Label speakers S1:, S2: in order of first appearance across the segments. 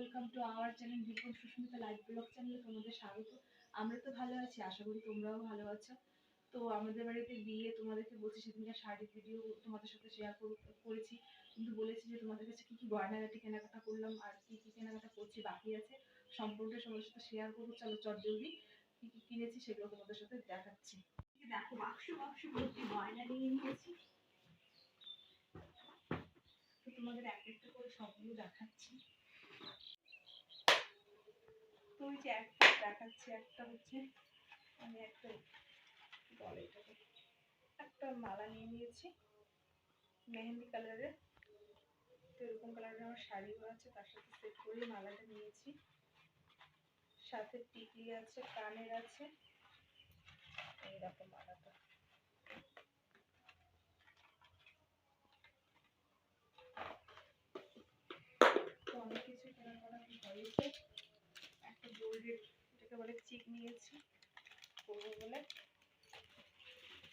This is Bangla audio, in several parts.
S1: Welcome to our channel Bipul Susmita live blog চ্যানেলে তোমাদের স্বাগত। আমরা তো ভালো আছি, আশা করি তোমরাও ভালো আছো। তো আমাদের বাড়িতে বিয়ে তোমাদেরকে বলছি সেদিনকার শাড়ির ভিডিও তোমাদের সাথে শেয়ার করেছি। কিন্তু বলেছি যে তোমাদের কাছে কী কী গয়নাগাটি কেনাকাটা করলাম, আর কী কী কেনাকাটা করছি বাকি আছে সম্পূর্ণটা সবার সাথে শেয়ার করব। চলো, চট জলদি কী কী কিনেছি সেগুলো তোমাদের সাথে দেখাচ্ছি। দেখো, বাক্স বাক্স ভর্তি গয়না নিয়ে নিয়েছি। তোমাদের এক একটা করে সবগুলো দেখাচ্ছি। তো ওই যে একটা, দেখাচ্ছি একটা হচ্ছে। আমি একটা বলে একটা মালা নিয়ে নিয়েছি, মেহেন্দি কালারের। তো এরকম কালারের আমার শাড়িও আছে, তার সাথে সেট করে মালাটা নিয়েছি। সাথে টিকলি আছে, কানের আছে। এইরকম মালাটা তো অনেক কিছু কেনাকাটা হয়েছে যেটাকে বলে চিক নিয়েছি, করব বলে।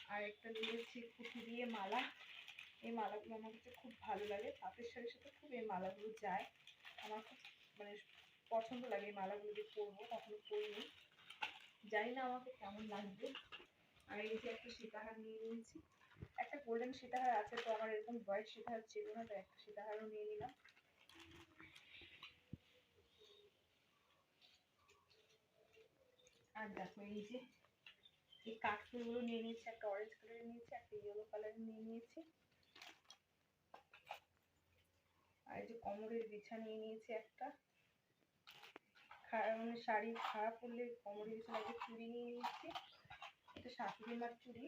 S1: আর একটা নিয়েছি পুঁথি দিয়ে মালা। এই মালাগুলো আমার কাছে খুব ভালো লাগে। তাঁতের শাড়ির সাথে খুব এই মালাগুলো যায়। আমার খুব মানে পছন্দ লাগে এই মালাগুলো যে পরবো কখনো পরিনি জানি না আমাকে কেমন লাগবে। আর এই যে একটা সীতাহার নিয়ে নিয়েছি। একটা গোল্ডেন সীতাহার আছে, তো আমার এরকম হোয়াইট সীতাহার ছিল না তো একটা সীতাহারও নিয়ে নিলাম। আর দেখো এই যে, এই কাঠফুলগুলো নিয়ে নিয়েছি, একটা অরেঞ্জ কালারের নিয়েছি, একটা ইয়েলো কালারের নিয়ে নিয়েছি। আর এই যে কোমরের বিছা নিয়ে নিয়েছি একটা। মানে শাড়ি খারাপ পরলে কোমরের বিছা লাগে চুড়ি নিয়ে নিয়েছি। এটা শাশুড়ি চুড়ি।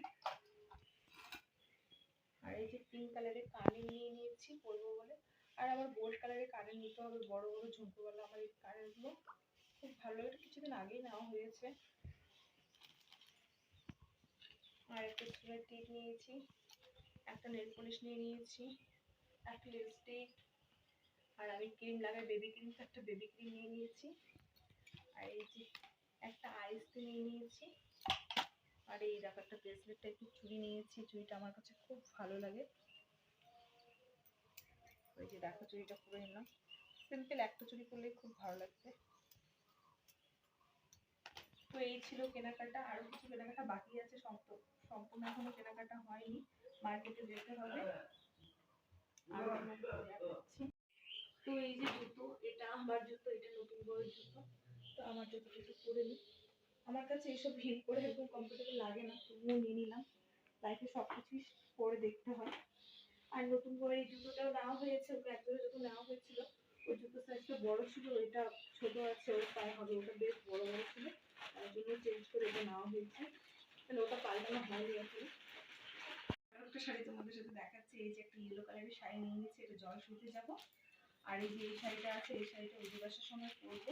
S1: আর এই যে পিঙ্ক কালারের কানে নিয়ে নিয়েছি, পরবো বলে। আর আমার গোল্ড কালারের কানের নিতে হবে, বড় বড় ঝুমকোওয়ালা আমার এই কানেরগুলো খুব ভালো। লাগে কিছুদিন আগেই নেওয়া হয়েছে। আর একটা চুলের টিপ নিয়েছি, একটা নেল পলিশ নিয়ে নিয়েছি, একটা লিপস্টিক আর আমি ক্রিম লাগাই বেবি ক্রিম তো একটা বেবি ক্রিম নিয়ে নিয়েছি। আর এই যে একটা আইস নিয়ে নিয়েছি। আর এই দেখো একটা ব্রেসলেট টাইপের চুড়ি নিয়েছি চুড়িটা আমার কাছে খুব ভালো লাগে। ওই যে দেখো চুড়িটা পরে নিলাম। সিম্পল একটা চুড়ি করলে খুব ভালো লাগবে। তো এই ছিল কেনাকাটা। আরও কিছু কেনাকাটা বাকি আছে সম্পূর্ণ এখনও কেনাকাটা হয়নি। মার্কেটে যেতে হবে। তো এই যে জুতো, এটা আমার জুতো, এটা নতুন বড় জুতো। তো আমার জুতো জুতো পরে নিই আমার কাছে এইসব ভিড় করে এরকম কমফোর্টেবল লাগে না তবুও নিয়ে নিলাম। লাইফে সব কিছুই পরে দেখতে হয়। আর নতুন করে এই জুতোটাও নেওয়া হয়েছে, ওকে একজনের জুতো নেওয়া হয়েছিল। ওই জুতো সাইজটা বড় ছিল, ওইটা ছোট আছে, ওর পায়ে হবে, ওটা বেশ বড় বড় ছিল। চেঞ্জ করে এটা হয়েছে। তাহলে ওটা পাল্টানো হয়নি একটা শাড়ি তোমাদের সাথে দেখাচ্ছি, এই যে একটা কালারের শাড়ি নিয়ে নিয়েছি, এটা জল আর এই যে এই শাড়িটা আছে, এই শাড়িটা সময় পরবো।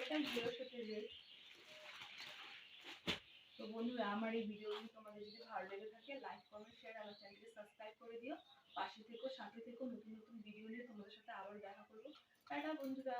S1: এটা তো বন্ধুরা, আমার এই ভিডিওগুলো তোমাদের যদি ভালো লেগে থাকে লাইক কমেন্ট শেয়ার আমার চ্যানেলকে সাবস্ক্রাইব করে দিও। পাশে থেকো, সাথে থেকো, নতুন নতুন ভিডিও নিয়ে তোমাদের সাথে আবার দেখা করব। টাটা বন্ধুরা।